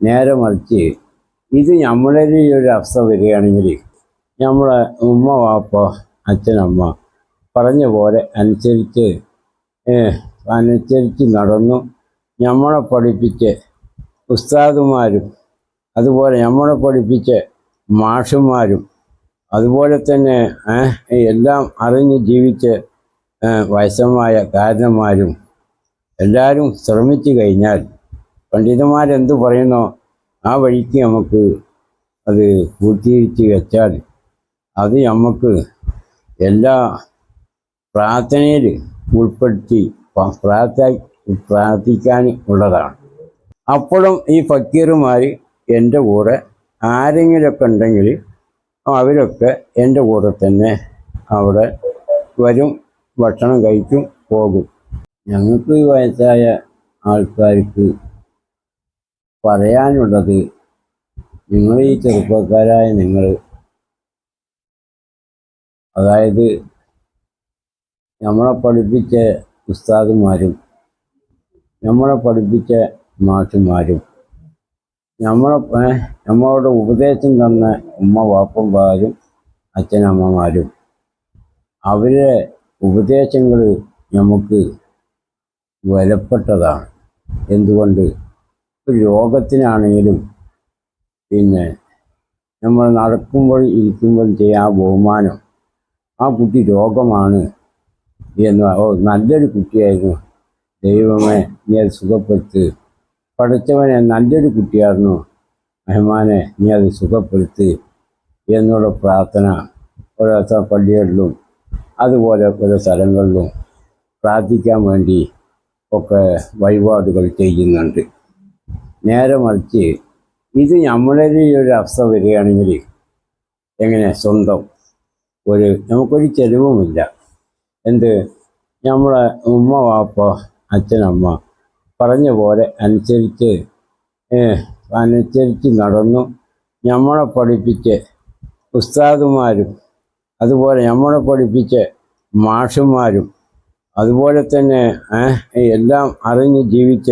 നേരെ മറിച്ച് ഇത് നമ്മളെ ഒരു അവസ്ഥ വരികയാണെങ്കിൽ നമ്മളെ ഉമ്മ വാപ്പ അച്ഛനമ്മ പറഞ്ഞ പോലെ അനുസരിച്ച് അനുസരിച്ച് നടന്നു നമ്മളെ പഠിപ്പിച്ച് ഉസ്താദുമാരും അതുപോലെ നമ്മളെ പഠിപ്പിച്ച് മാഷുമാരും അതുപോലെ തന്നെ എല്ലാം അറിഞ്ഞ് ജീവിച്ച് വയസ്സമായ കാരണന്മാരും എല്ലാവരും ശ്രമിച്ചു കഴിഞ്ഞാൽ പണ്ഡിതന്മാരെന്ത് പറയുന്നോ ആ വഴിക്ക് നമുക്ക് അത് പൂർത്തീകരിച്ച് വെച്ചാൽ അത് നമുക്ക് എല്ലാ പ്രാർത്ഥനയിൽ ഉൾപ്പെടുത്തി പ്രാർത്ഥ പ്രാർത്ഥിക്കാൻ ഉള്ളതാണ്. അപ്പോഴും ഈ ഫക്കീറുമാർ എന്റെ കൂടെ ആരെങ്കിലുമൊക്കെ ഉണ്ടെങ്കിൽ അവരൊക്കെ എന്റെ കൂടെ തന്നെ അവിടെ വരും ഭക്ഷണം കഴിക്കും പോകും. ഞങ്ങൾക്ക് വയസ്സായ ആൾക്കാർക്ക് പറയാനുള്ളത് നിങ്ങൾ ഈ ചെറുപ്പക്കാരായ നിങ്ങൾ അതായത് നമ്മളെ പഠിപ്പിച്ച ഉസ്താദുമാരും നമ്മളെ പഠിപ്പിച്ച മാഷുമാരും നമ്മളെ നമ്മളോട് ഉപദേശം തന്ന ഉമ്മ വാപ്പന്മാരും അച്ഛനമ്മമാരും അവരെ ഉപദേശങ്ങൾ നമുക്ക് വിലപ്പെട്ടതാണ്. എന്തുകൊണ്ട്? രോഗത്തിനാണെങ്കിലും പിന്നെ നമ്മൾ നടക്കുമ്പോൾ ഇരിക്കുമ്പോൾ ചെയ്യാൻ ആ ബഹുമാനം. ആ കുട്ടി രോഗമാണ് എന്ന് ഓ നല്ലൊരു കുട്ടിയായിരുന്നു. ദൈവമേ നീ അത് സുഖപ്പെടുത്ത്. പഠിച്ചവനെ നല്ലൊരു കുട്ടിയായിരുന്നു. മെഹമാനെ നീ അത് സുഖപ്പെടുത്ത് എന്നുള്ള പ്രാർത്ഥന ഓരോ പള്ളികളിലും അതുപോലെ ഓരോ സ്ഥലങ്ങളിലും പ്രാർത്ഥിക്കാൻ വേണ്ടി ഒക്കെ വഴിപാടുകൾ ചെയ്യുന്നുണ്ട്. നേരെ മറിച്ച് ഇത് നമ്മളെ ഒരു അവസ്ഥ വരികയാണെങ്കിൽ എങ്ങനെ സ്വന്തം ഒരു നമുക്കൊരു ചെലവുമില്ല. എന്ത്? നമ്മളെ ഉമ്മ വാപ്പ അച്ഛനമ്മ പറഞ്ഞ പോലെ അനുസരിച്ച് അനുസരിച്ച് നടന്നു നമ്മളെ പഠിപ്പിച്ച് ഉസ്താദുമാരും അതുപോലെ നമ്മളെ പഠിപ്പിച്ച മാഷുമാരും അതുപോലെ തന്നെ എല്ലാം അറിഞ്ഞ് ജീവിച്ച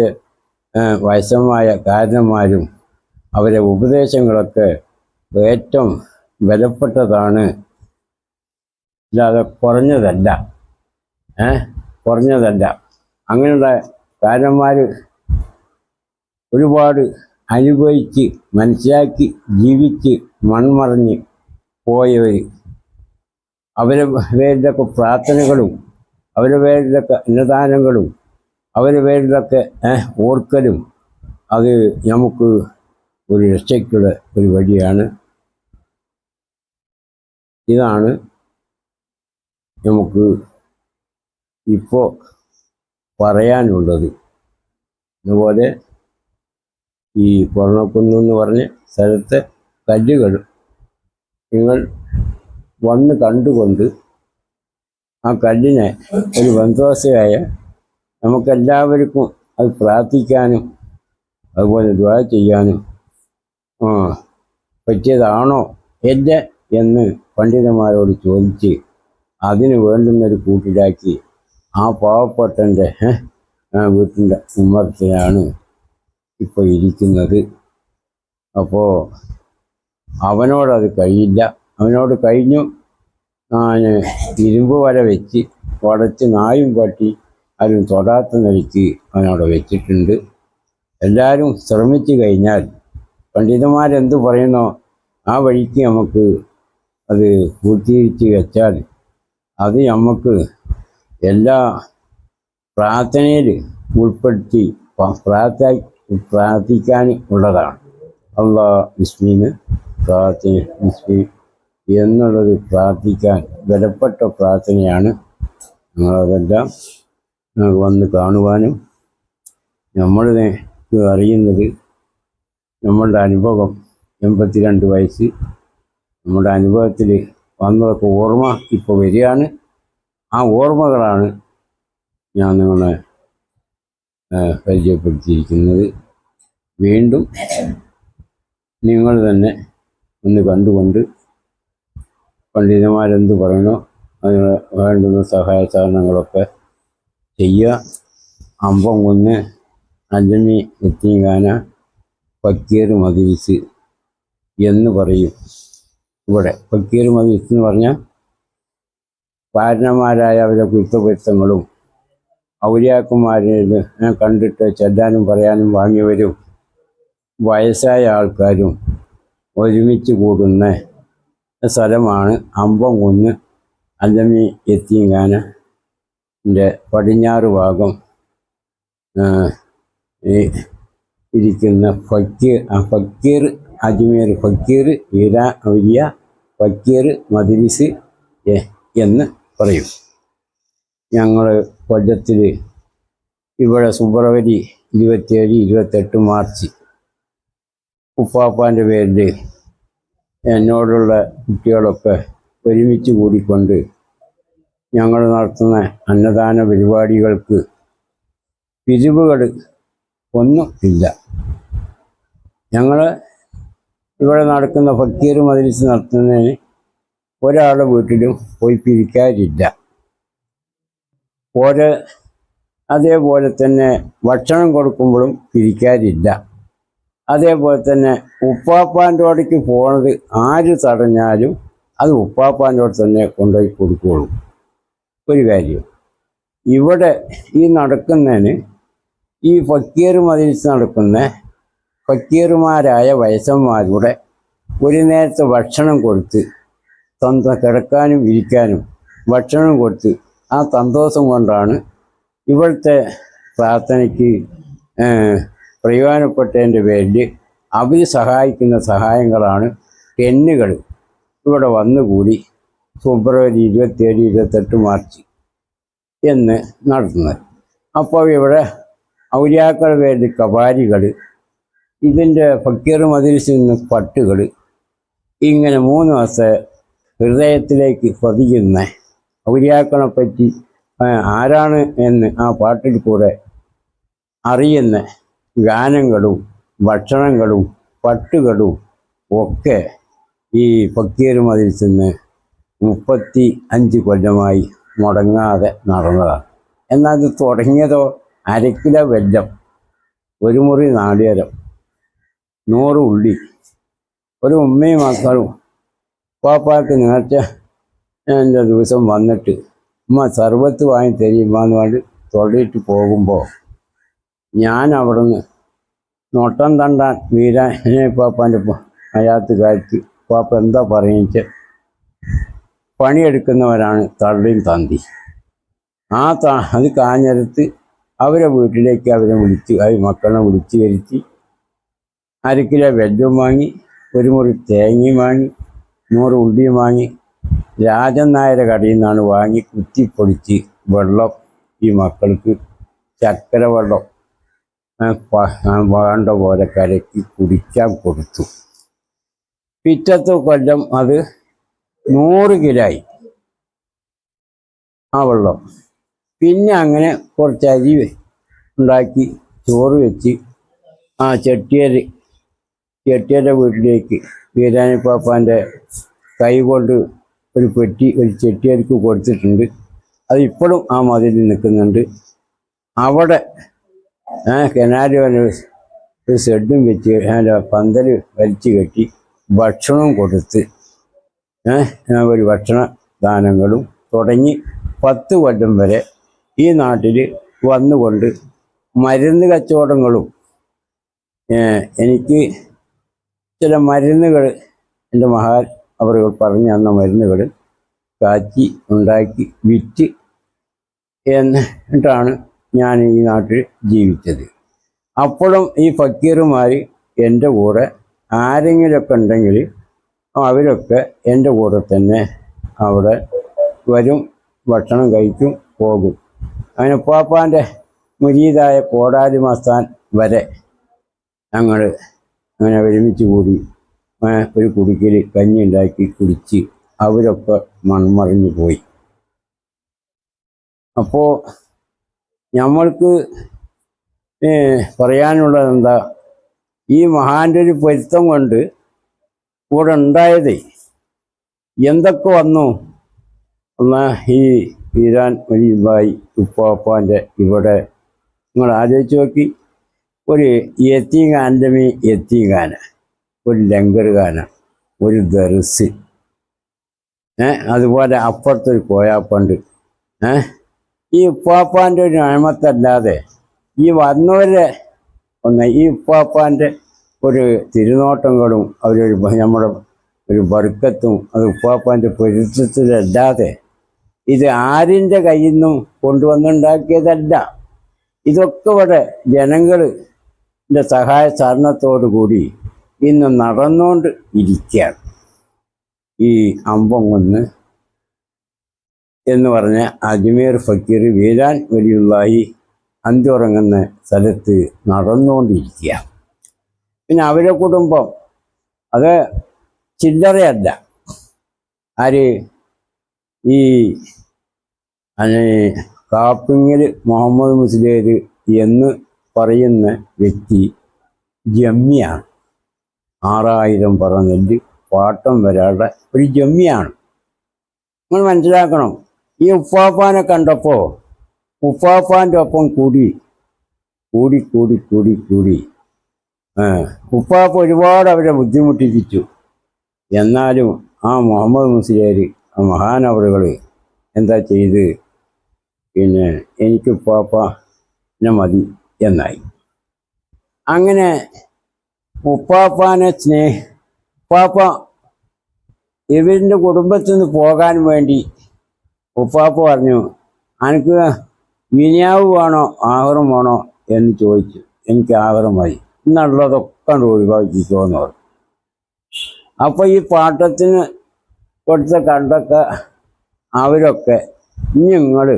വയസ്സമായ കാരണന്മാരും അവരെ ഉപദേശങ്ങളൊക്കെ ഏറ്റവും വിലപ്പെട്ടതാണ്. ഇല്ലാതെ കുറഞ്ഞതല്ല. ഏ കുറഞ്ഞതല്ല. അങ്ങനെയുള്ള കാരണന്മാർ ഒരുപാട് അനുഭവിച്ച് മനസ്സിലാക്കി ജീവിച്ച് മൺമറഞ്ഞ് പോയവർ അവരെ പേരിലൊക്കെ പ്രാർത്ഥനകളും അവരുടെ പേരിലൊക്കെ അന്നദാനങ്ങളും അവരുടെ പേരിലൊക്കെ ഓർക്കലും അത് നമുക്ക് ഒരു രക്ഷയ്ക്കുള്ള ഒരു വഴിയാണ്. ഇതാണ് നമുക്ക് ഇപ്പോൾ പറയാനുള്ളത്. അതുപോലെ ഈ കൊറണക്കുന്ന് എന്ന് പറഞ്ഞ സ്ഥലത്തെ കല്ലുകൾ നിങ്ങൾ വന്ന് കണ്ടുകൊണ്ട് ആ കല്ലിനെ ഒരു ബന്ധവസ്ഥയായ നമുക്കെല്ലാവർക്കും അത് പ്രാർത്ഥിക്കാനും അതുപോലെ ദ്വാ ചെയ്യാനും പറ്റിയതാണോ? എന്ത് എന്ന് പണ്ഡിതന്മാരോട് ചോദിച്ച് അതിന് വേണ്ടുന്നൊരു കൂട്ടിലാക്കി ആ പാവപ്പെട്ടന്റെ വീട്ടിന്റെ ഉമ്മറത്തിലാണ് ഇപ്പോൾ ഇരിക്കുന്നത്. അപ്പോൾ അവനോടത് കഴിയില്ല. അവനോട് കഴിഞ്ഞു. ഇരുമ്പ് വര വെച്ച് വടച്ച് നായും പട്ടി ആരും തൊടാത്ത നിലയ്ക്ക് അവനവിടെ വെച്ചിട്ടുണ്ട്. എല്ലാവരും ശ്രമിച്ചു കഴിഞ്ഞാൽ പണ്ഡിതന്മാരെന്ത് പറയുന്നോ ആ വഴിക്ക് നമുക്ക് അത് പൂർത്തീകരിച്ച് വെച്ചാൽ അത് നമുക്ക് എല്ലാ പ്രാർത്ഥനയിൽ ഉൾപ്പെടുത്തി പ്രാർത്ഥ പ്രാർത്ഥിക്കാൻ ഉള്ളതാണ്. അള്ളാ വിസ്മീന് പ്രാർത്ഥന വിസ്മി എന്നുള്ളത് പ്രാർത്ഥിക്കാൻ വിലപ്പെട്ട പ്രാർത്ഥനയാണ് നമ്മളതെല്ലാം വന്ന് കാണുവാനും നമ്മളിനെ അറിയുന്നത് നമ്മളുടെ അനുഭവം എൺപത്തിരണ്ട് വയസ്സ്. നമ്മുടെ അനുഭവത്തിൽ വന്നതൊക്കെ ഓർമ്മ ഇപ്പോൾ വരികയാണ്. ആ ഓർമ്മകളാണ് ഞാൻ നിങ്ങളെ പരിചയപ്പെടുത്തിയിരിക്കുന്നത്. വീണ്ടും നിങ്ങൾ തന്നെ ഒന്ന് കണ്ടുകൊണ്ട് പണ്ഡിതന്മാരെന്ത് പറയണോ അതിന് വേണ്ടുന്ന സഹായ സഹകരണങ്ങളൊക്കെ ചെയ്യുക അമ്പം കൊന്ന് അഞ്ചമി എത്തിങ്കാന ഫക്കീർ മദീസ് എന്ന് പറയും. ഇവിടെ ഫക്കീർ മദീസ് എന്ന് പറഞ്ഞാൽ കാരണന്മാരായ അവരെ കുറ്റകൃത്യങ്ങളും ഔലിയാക്കന്മാരിൽ കണ്ടിട്ട് ചെല്ലാനും പറയാനും വാങ്ങിയവരും വയസ്സായ ആൾക്കാരും ഒരുമിച്ച് കൂടുന്ന സ്ഥലമാണ് അമ്പംകുന്ന് അല്ലമി എത്തിങ്ങാനന്റെ പടിഞ്ഞാറ് ഭാഗം ഈ ഇരിക്കുന്ന ഫക്കീർ ഫക്കീർ അജ്മീർ ഫക്കീർ വീര വലിയ ഫക്കീർ മദിനിസ് എന്ന് പറയും. ഞങ്ങൾ കൊല്ലത്തിൽ ഇവിടെ ഫെബ്രുവരി ഇരുപത്തിയേഴ് ഇരുപത്തെട്ട് മാർച്ച് ഉപ്പാപ്പാന്റെ പേരിൽ എന്നോടുള്ള കുട്ടികളൊക്കെ ഒരുമിച്ച് കൂടിക്കൊണ്ട് ഞങ്ങൾ നടത്തുന്ന അന്നദാന പരിപാടികൾക്ക് പിരിവുകൾ ഒന്നും ഇല്ല. ഞങ്ങൾ ഇവിടെ നടക്കുന്ന ഫക്കീർ മതിലിച്ച് നടത്തുന്നതിന് ഒരാളുടെ വീട്ടിലും പോയി പിരിക്കാറില്ല. ഓരോ അതേപോലെ തന്നെ ഭക്ഷണം കൊടുക്കുമ്പോഴും പിരിക്കാറില്ല. അതേപോലെ തന്നെ ഉപ്പാപ്പാന്റെ അവിടേക്ക് പോണത് ആര് തടഞ്ഞാലും അത് ഉപ്പാപ്പാന്റെ അവിടെ തന്നെ കൊണ്ടുപോയി കൊടുക്കുകയുള്ളൂ ഒരു കാര്യം. ഇവിടെ ഈ നടക്കുന്നതിന് ഈ ഫക്കീർ മതിരിച്ച് നടക്കുന്ന ഫക്കീർമാരായ വയസ്സന്മാരുടെ ഒരു നേരത്തെ ഭക്ഷണം കൊടുത്ത് തന്ത കിടക്കാനും ഇരിക്കാനും ഭക്ഷണം കൊടുത്ത് ആ സന്തോഷം കൊണ്ടാണ് ഇവിടുത്തെ പ്രാർത്ഥനയ്ക്ക് പ്രയോജനപ്പെട്ടതിന്റെ പേരിൽ അവർ സഹായിക്കുന്ന സഹായങ്ങളാണ് കെന്നുകൾ ഇവിടെ വന്നുകൂടി. ഫെബ്രുവരി ഇരുപത്തിയേഴ് ഇരുപത്തെട്ട് മാർച്ച് എന്ന് നടത്തുന്നത് അപ്പോൾ ഇവിടെ ഔര്യാക്കൾ വേണ്ടി കബാരികൾ ഇതിന്റെ ഫക്കീർ മതിരിസിൽ നിന്ന് പട്ടുകൾ ഇങ്ങനെ മൂന്ന് ദിവസത്തെ ഹൃദയത്തിലേക്ക് പതിക്കുന്ന ഔര്യാക്കളെ പറ്റി ആരാണ് എന്ന് ആ പാട്ടിൽ കൂടെ അറിയുന്ന ഗാനങ്ങളും ഭക്ഷണങ്ങളും പട്ടുകളും ഒക്കെ ഈ ഫക്കീർ മതിരിൽ നിന്ന് മുപ്പത്തി അഞ്ച് കൊല്ലമായി മുടങ്ങാതെ നടന്നതാണ്. എന്നാൽ ഇത് തുടങ്ങിയതോ അരക്കിലോ വെല്ലം ഒരു മുറി നാളികേരം നൂറ് ഉള്ളി ഒരു ഉമ്മയും മക്കളും പാപ്പാക്ക് നേരത്തെ എന്റെ ദിവസം വന്നിട്ട് ഉമ്മ സർബത്ത് വാങ്ങി തരുമ്മ എന്ന് പറഞ്ഞ് തൊള്ളിയിട്ട് പോകുമ്പോൾ ഞാൻ അവിടുന്ന് നോട്ടം തണ്ടാൻ വീരാനെ പാപ്പാന്റെ അയാത്ത് കാറ്റ് പാപ്പ എന്താ പറയുക പണിയെടുക്കുന്നവരാണ് തള്ളിയും തന്തി. ആ താ അത് കാഞ്ഞെടുത്ത് അവരെ വീട്ടിലേക്ക് അവരെ വിളിച്ച് അവർ മക്കളെ വിളിച്ച് വരുത്തി അര കിലോ വെല്ലും വാങ്ങി ഒരു മുറി തേങ്ങയും വാങ്ങി നൂറ് ഉള്ളിയും വാങ്ങി രാജൻ നായരെ കടയിൽ നിന്നാണ് വാങ്ങി കുത്തിപ്പൊടിച്ച് വെള്ളം ഈ മക്കൾക്ക് ചക്കര വെള്ളം വേണ്ട പോലെ കരക്കി കുടിക്കാൻ കൊടുത്തു. പിറ്റത്തെ കൊല്ലം അത് നൂറ് കിലോയി. ആ വെള്ളം. പിന്നെ അങ്ങനെ കുറച്ച് അരി ഉണ്ടാക്കി ചോറ് വെച്ച് ആ ചെട്ടിയര് ചെട്ടിയരുടെ വീട്ടിലേക്ക് വീരാനിപ്പാപ്പാന്റെ കൈ കൊണ്ട് ഒരു പെട്ടി ഒരു ചെട്ടിയർക്ക് കൊടുത്തിട്ടുണ്ട്. അത് ഇപ്പോഴും ആ മതിലിൽ നിൽക്കുന്നുണ്ട്. അവിടെ കനാല് ഒരു ഷെഡും വെച്ച് പന്തൽ വലിച്ചു കെട്ടി ഭക്ഷണവും കൊടുത്ത് ഒരു ഭക്ഷണ ദാനങ്ങളും തുടങ്ങി പത്ത് കൊല്ലം വരെ ഈ നാട്ടിൽ വന്നുകൊണ്ട് മരുന്ന് കച്ചവടങ്ങളും എനിക്ക് ചില മരുന്നുകൾ എന്റെ മഹാൻ അവർ പറഞ്ഞു തന്ന മരുന്നുകൾ കാച്ചി ഉണ്ടാക്കി വിറ്റ് എന്നിട്ടാണ് ഞാൻ ഈ നാട്ടിൽ ജീവിച്ചത്. അപ്പോഴും ഈ ഫക്കീറുമാർ എന്റെ കൂടെ ആരെങ്കിലുമൊക്കെ ഉണ്ടെങ്കിൽ അവരൊക്കെ എന്റെ കൂടെ തന്നെ അവിടെ വരും ഭക്ഷണം കഴിക്കും പോകും. അങ്ങനെ പാപ്പാന്റെ മുരീതായ കോടാലി മസ്താൻ വരെ ഞങ്ങൾ അങ്ങനെ ഒരുമിച്ച് കൂടി ഒരു കുടിക്കൽ കഞ്ഞി ഉണ്ടാക്കി കുടിച്ച് അവരൊക്കെ മൺമറിഞ്ഞു പോയി. അപ്പോൾ നമ്മൾക്ക് പറയാനുള്ളത് എന്താ ഈ മഹാന്റെ ഒരു പൊരുത്തം കൊണ്ട് കൂടെ ഉണ്ടായതേ എന്തൊക്കെ വന്നു? എന്നാ ഈ ഈരാൻ വലിയതായി ഉപ്പാപ്പാന്റെ ഇവിടെ നിങ്ങൾ ആലോചിച്ച് നോക്കി. ഒരു യത്തീങ്കാന്റെ മീ യത്തീങ്കാന ഒരു ലങ്കറുകാന ഒരു ദർസ് ഏ അതുപോലെ അപ്പുറത്തൊരു കോയാപ്പണ്ട്. ഏ ഈ ഉപ്പാപ്പാന്റെ ഒരു നയമത്തല്ലാതെ ഈ വന്നവരെ ഒന്ന് ഈ ഉപ്പാപ്പാന്റെ ഒരു തിരുനോട്ടങ്ങളും അവരൊരു നമ്മുടെ ഒരു ബർക്കത്തും അത് ഉപ്പാപ്പാന്റെ പൊരുത്തത്തിലല്ലാതെ ഇത് ആരിന്റെ കയ്യിൽ നിന്നും കൊണ്ടുവന്നുണ്ടാക്കിയതല്ല. ഇതൊക്കെ ഇവിടെ ജനങ്ങളുടെ സഹായ സഹകരണത്തോടു കൂടി ഇന്ന് നടന്നുകൊണ്ട് ഇരിക്കുകയാണ്. ഈ അമ്പൊങ്ങൊന്ന് എന്ന് പറഞ്ഞ അജ്മീർ ഫക്കീർ വീരാൻ വലിയുള്ളായി അഞ്ചുറങ്ങുന്ന സ്ഥലത്ത് നടന്നുകൊണ്ടിരിക്കുക പിന്നെ അവരെ കുടുംബം. അത് ചില്ലറയല്ല. ആര്? ഈ കാപ്പിങ്ങൽ മുഹമ്മദ് മുസ്ലിയർ എന്ന് പറയുന്ന വ്യക്തി ജമ്മിയാണ്. ആറായിരം പറ നെല്ല് പാട്ടം വരാളുടെ ഒരു ജമ്മിയാണ്. നിങ്ങൾ മനസ്സിലാക്കണം. ഈ ഉപ്പാപ്പാനെ കണ്ടപ്പോൾ ഉപ്പാപ്പാന്റെ ഒപ്പം കൂടി കൂടി കൂടി കൂടി കൂടി ഉപ്പാപ്പ ഒരുപാട് അവരെ ബുദ്ധിമുട്ടിപ്പിച്ചു. എന്നാലും ആ മുഹമ്മദ് മുസ്ലിയാർ ആ മഹാനവറുകൾ എന്താ ചെയ്ത്? പിന്നെ എനിക്ക് ഉപ്പാപ്പനെ മതി എന്നായി. അങ്ങനെ ഉപ്പാപ്പാനെ സ്നേഹ ഉപ്പാപ്പ ഇവരിന്റെ കുടുംബത്തിൽ നിന്ന് പോകാൻ വേണ്ടി ഉപ്പാപ്പ പറഞ്ഞു എനിക്ക് വിനിയാവ് വേണോ ആഹാരം വേണോ? എന്ന് ചോദിച്ചു. എനിക്ക് ആഹാരം മതി. എന്നുള്ളതൊക്കെ ഒഴിവാക്കിക്കോന്ന് പറഞ്ഞു അപ്പോൾ ഈ പാട്ടത്തിന് കൊടുത്ത കണ്ടൊക്കെ അവരൊക്കെ ഇനി നിങ്ങൾ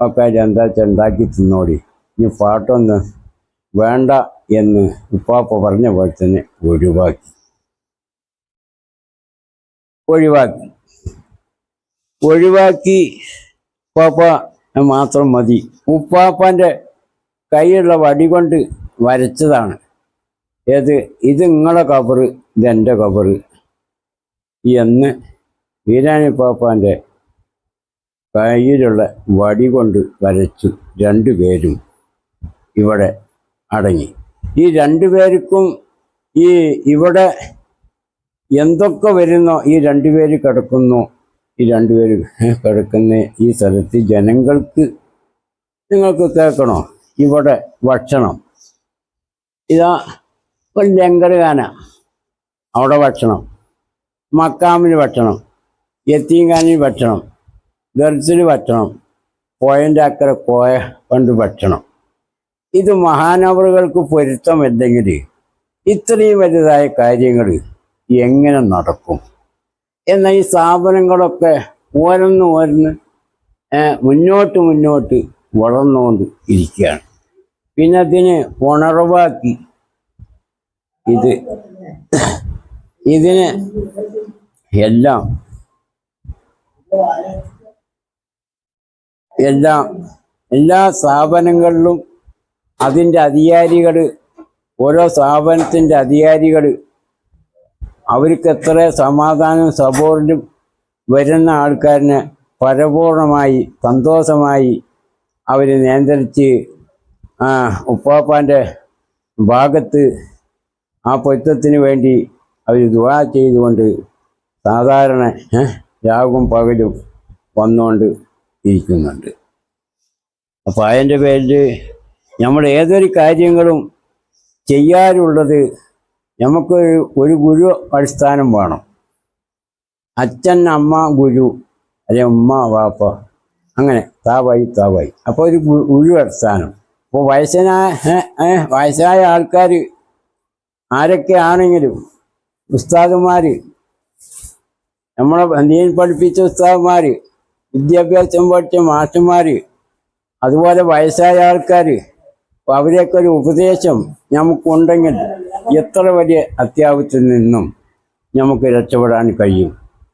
ഒക്കെ എന്താ വെച്ചാൽ ഉണ്ടാക്കി തിന്നോടി. ഇനി പാട്ടൊന്ന് വേണ്ട എന്ന് ഉപ്പാപ്പ പറഞ്ഞ പോലെ തന്നെ ഒഴിവാക്കി. ഒഴിവാക്കി. ഒഴിവാക്കി ഉപ്പാപ്പ മാത്രം മതി. ഉപ്പാപ്പന്റെ കൈയുള്ള വടി കൊണ്ട് വരച്ചതാണ്. ഏത്? ഇത് നിങ്ങളെ കബറ് ഇതെന്റെ കബറ് എന്ന് വീരാണി പാപ്പാന്റെ കയ്യിലുള്ള വടി കൊണ്ട് വരച്ചു രണ്ടുപേരും ഇവിടെ അടങ്ങി. ഈ രണ്ടുപേർക്കും ഈ ഇവിടെ എന്തൊക്കെ വരുന്നോ ഈ രണ്ടുപേര് കിടക്കുന്നു ഈ രണ്ടുപേര് കിടക്കുന്ന ഈ സ്ഥലത്ത് ജനങ്ങൾക്ക് നിങ്ങൾക്ക് കേൾക്കണോ? ഇവിടെ ഭക്ഷണം. ഇതാ ഒരു ലങ്കറുകാന അവിടെ ഭക്ഷണം. മക്കാമിന് ഭക്ഷണം. യത്തീങ്കാനിന് ഭക്ഷണം. ദർസിൽ ഭക്ഷണം. കോയന്റെ അക്കര കോയ കൊണ്ട് ഭക്ഷണം. ഇത് മഹാനവറുകൾക്ക് പൊരുത്തമില്ലെങ്കിൽ ഇത്രയും വലുതായ കാര്യങ്ങൾ എങ്ങനെ നടക്കും? എന്നാൽ ഈ സ്ഥാപനങ്ങളൊക്കെ ഓരോന്ന് ഓരോന്ന് മുന്നോട്ട് മുന്നോട്ട് വളർന്നുകൊണ്ട് ഇരിക്കുകയാണ്. പിന്നെ അതിന് ഉണർവാക്കി. ഇത്. ഇതിന് എല്ലാം. എല്ലാം. എല്ലാ സ്ഥാപനങ്ങളിലും അതിന്റെ അധികാരികൾ ഓരോ സ്ഥാപനത്തിന്റെ അധികാരികൾ അവർക്ക് എത്ര സമാധാനം സപ്പോർട്ടും വരുന്ന ആൾക്കാരിനെ പരപൂർണമായി സന്തോഷമായി അവർ നിയന്ത്രിച്ച് ഉപ്പാപ്പാന്റെ ഭാഗത്ത് ആ പൊരുത്തത്തിന് വേണ്ടി അവർ ദുവാ ചെയ്തുകൊണ്ട് സാധാരണ രാവും പകലും വന്നുകൊണ്ട് ഇരിക്കുന്നുണ്ട്. അപ്പോൾ അതിന്റെ പേരിൽ നമ്മൾ ഏതൊരു കാര്യങ്ങളും ചെയ്യാറുള്ളത് നമുക്ക് ഒരു ഗുരു അടിസ്ഥാനം വേണം. അച്ഛൻ അമ്മ ഗുരു അല്ലെ ഉമ്മ വാപ്പ അങ്ങനെ താവായി താവായി. അപ്പോൾ ഒരു ഗുരു അടിസ്ഥാനം. അപ്പോൾ വയസ്സനായ വയസ്സായ ആൾക്കാർ ആരൊക്കെയാണെങ്കിലും ഉസ്താദുമാർ നമ്മളെ നീൻ പഠിപ്പിച്ച ഉസ്താദുമാർ വിദ്യാഭ്യാസം പഠിച്ച മാഷന്മാർ അതുപോലെ വയസ്സായ ആൾക്കാർ അപ്പോൾ അവരെയൊക്കെ ഒരു ഉപദേശം നമുക്കുണ്ടെങ്കിൽ എത്ര വലിയ അത്യാവശ്യത്തിൽ നിന്നും നമുക്ക് രക്ഷപ്പെടാൻ കഴിയും.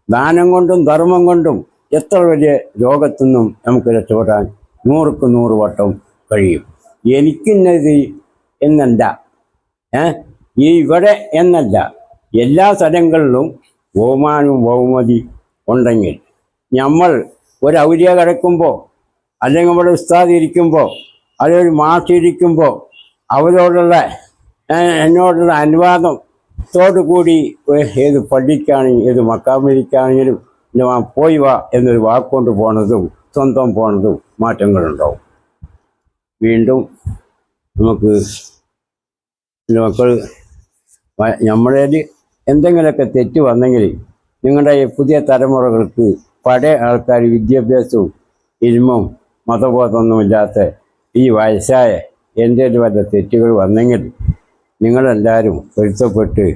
ദാനം കൊണ്ടും ധർമ്മം കൊണ്ടും എത്ര വലിയ രോഗത്തു നിന്നും നമുക്ക് രക്ഷപ്പെടാൻ നൂറുക്ക് നൂറ് വട്ടം കഴിയും. എനിക്കിന്നത് എന്നല്ല. ഈ ഇവിടെ എന്നല്ല. എല്ലാ സ്ഥലങ്ങളിലും ബഹുമാനവും ബഹുമതി ഉണ്ടെങ്കിൽ നമ്മൾ ഒരു ഔര്യ കിടക്കുമ്പോൾ അല്ലെങ്കിൽ നമ്മുടെ ഉസ്താദ് ഇരിക്കുമ്പോൾ അതൊരു ഒരു മാഷ് ഇരിക്കുമ്പോൾ അവരോടുള്ള എന്നോടുള്ള അനുവാദത്തോടു കൂടി ഏത് പള്ളിക്കാണെങ്കിലും ഏത് മക്കാമിരിക്കാണെങ്കിലും പോയി വാ എന്നൊരു വാക്കുകൊണ്ട് പോണതും സ്വന്തം പോണതും മാറ്റങ്ങളുണ്ടാവും. വീണ്ടും നമുക്ക് മക്കൾ നമ്മളേൽ എന്തെങ്കിലുമൊക്കെ തെറ്റ് വന്നെങ്കിൽ നിങ്ങളുടെ പുതിയ തലമുറകൾക്ക് പഴയ ആൾക്കാർ വിദ്യാഭ്യാസവും ഇരുമും മതബോധമൊന്നുമില്ലാത്ത ഈ വയസ്സായ എന്റെ വല്ല തെറ്റുകൾ വന്നെങ്കിൽ നിങ്ങളെല്ലാവരും പൊരുത്തപ്പെട്ട്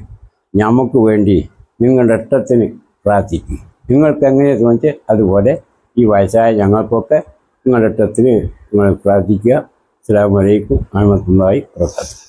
നമുക്ക് വേണ്ടി നിങ്ങളുടെ ഇഷ്ടത്തിന് പ്രാർത്ഥിക്കും. നിങ്ങൾക്ക് എങ്ങനെ തോന്നിച്ച് അതുപോലെ ഈ വയസ്സായ ഞങ്ങൾക്കൊക്കെ നിങ്ങളുടെ ഇഷ്ടത്തിന് നിങ്ങൾ പ്രാർത്ഥിക്കുക. അസ്സാം വലൈക്കും അഹമ്മത്തുള്ളാഹി വർക്കാത്തു